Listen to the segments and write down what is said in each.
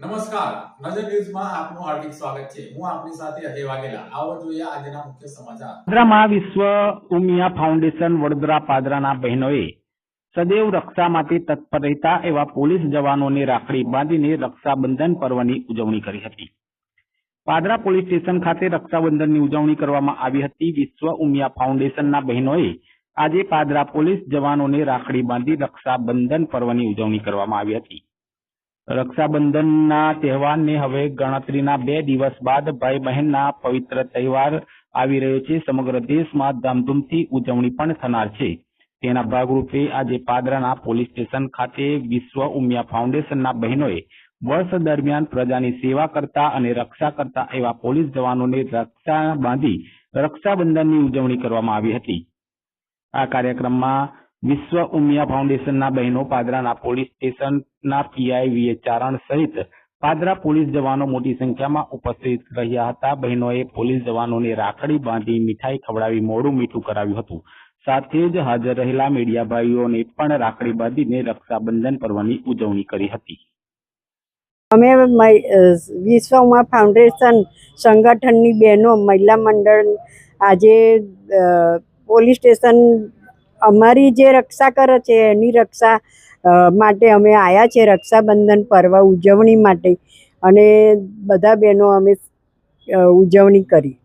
નમસ્કાર. નજર ન્યૂઝમાં આપનું હાર્દિક સ્વાગત છે. હું આપની સાથે અજય વાઘેલા. આવો જોઈએ આજના મુખ્ય સમાચાર. વડોદરામાં વિશ્વ ઉમિયા ફાઉન્ડેશન વડોદરા પાદરાના બહેનોએ સદૈવ રક્ષા માટે તત્પર રહેતા એવા પોલીસ જવાનોને રાખડી બાંધીને રક્ષાબંધન પર્વની ઉજવણી કરી હતી. પાદરા પોલીસ સ્ટેશન ખાતે રક્ષાબંધનની ઉજવણી કરવામાં આવી હતી. વિશ્વ ઉમિયા ફાઉન્ડેશનના બહેનોએ આજે પાદરા પોલીસ જવાનોને રાખડી બાંધી રક્ષાબંધન પર્વની ઉજવણી કરવામાં આવી હતી. રક્ષાબંધનના તહેવારને હવે ગણતરીના બે દિવસ બાદ ભાઈ બહેનના પવિત્ર તહેવાર આવી રહ્યો છે. સમગ્ર દેશમાં ધામધૂમથી ઉજવણી પણ થનાર છે. તેના ભાગરૂપે આજે પાદરાના પોલીસ સ્ટેશન ખાતે વિશ્વ ઉમિયા ફાઉન્ડેશનના બહેનોએ વર્ષ દરમિયાન પ્રજાની સેવા કરતા અને રક્ષા કરતા એવા પોલીસ જવાનોને રક્ષા બાંધી રક્ષાબંધનની ઉજવણી કરવામાં આવી હતી. આ કાર્યક્રમમાં વિશ્વ ઉમિયા ફાઉન્ડેશનના બહેનો પાદરાના પોલીસ સ્ટેશનના પીઆઈ વીએ ચારણ સહિત પાદરા પોલીસ જવાનો મોટી સંખ્યામાં ઉપસ્થિત રહ્યા હતા. બહેનોએ પોલીસ જવાનોને રાખડી બાંધી મીઠાઈ ખવડાવી મોડું મીઠું કરાવ્યું હતું. સાથે જ હાજર રહેલા મીડિયા ભાઈઓને પણ રાખડી બાંધીને રક્ષાબંધન પર્વની ઉજવણી કરી હતી. અમે વિશ્વ ઉમા ફાઉન્ડેશન સંગઠનની બહેનો મહિલા મંડળ આજે પોલીસ સ્ટેશન અમારી જે રક્ષા કરે છે એની રક્ષા માટે અમે આવ્યા છે રક્ષાબંધન પર્વ ઉજવણી માટે. અને બધા બહેનો અમે ઉજવણી કરી.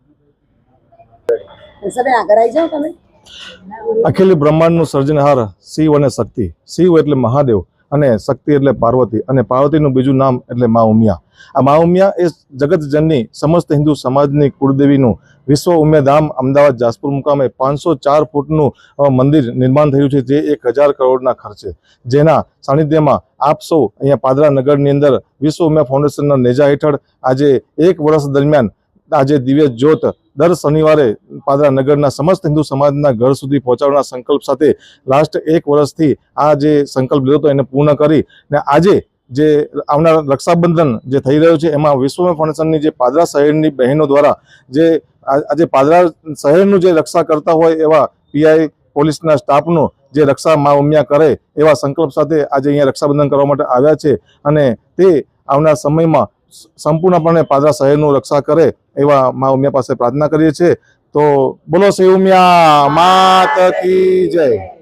અખિલ બ્રહ્માંડનું સર્જનહાર શિવ અને શક્તિ. શિવ એટલે મહાદેવ અને શક્તિ એટલે પાર્વતી અને પાર્વતીનું બીજું નામ એટલે મા ઉમિયા. આ મા ઉમિયા એ જગતજનની સમસ્ત હિન્દુ સમાજની કુળદેવીનું વિશ્વ ઉમેધામ ધામ અમદાવાદ જાસપુર મુકામે પાંચસો ચાર ફૂટનું મંદિર નિર્માણ થયું છે, જે એક હજાર કરોડના ખર્ચે જેના સાનિધ્યમાં આપ સૌ અહીંયા પાદરા નગરની અંદર વિશ્વ ઉમિયા ફાઉન્ડેશનના નેજા હેઠળ આજે એક વર્ષ દરમિયાન આજે દિવ્ય જ્યોત દર શનિવારે પાદરા નગરના સમસ્ત હિન્દુ સમાજના ઘર સુધી પહોંચાડવાના સંકલ્પ સાથે લાસ્ટ એક વર્ષથી આ જે સંકલ્પ લીધો હતો એને પૂર્ણ કરી ને આજે જે આવનાર રક્ષાબંધન જે થઈ રહ્યું છે, એમાં વિશ્વ ફાઉન્ડેશનની જે પાદરા શહેરની બહેનો દ્વારા જે આજે પાદરા શહેરનું જે રક્ષા કરતા હોય એવા પીઆઈ પોલીસના સ્ટાફનો જે રક્ષા મા ઉમિયા કરે એવા સંકલ્પ સાથે આજે અહીંયા રક્ષાબંધન કરવા માટે આવ્યા છે અને તે આવનાર સમયમાં સંપૂર્ણપણે પાદરા શહેરનું રક્ષા કરે એવા મા ઉમિયા પાસે પ્રાર્થના કરીએ છીએ. તો બોલો શ્રી ઉમિયા માત કી જય.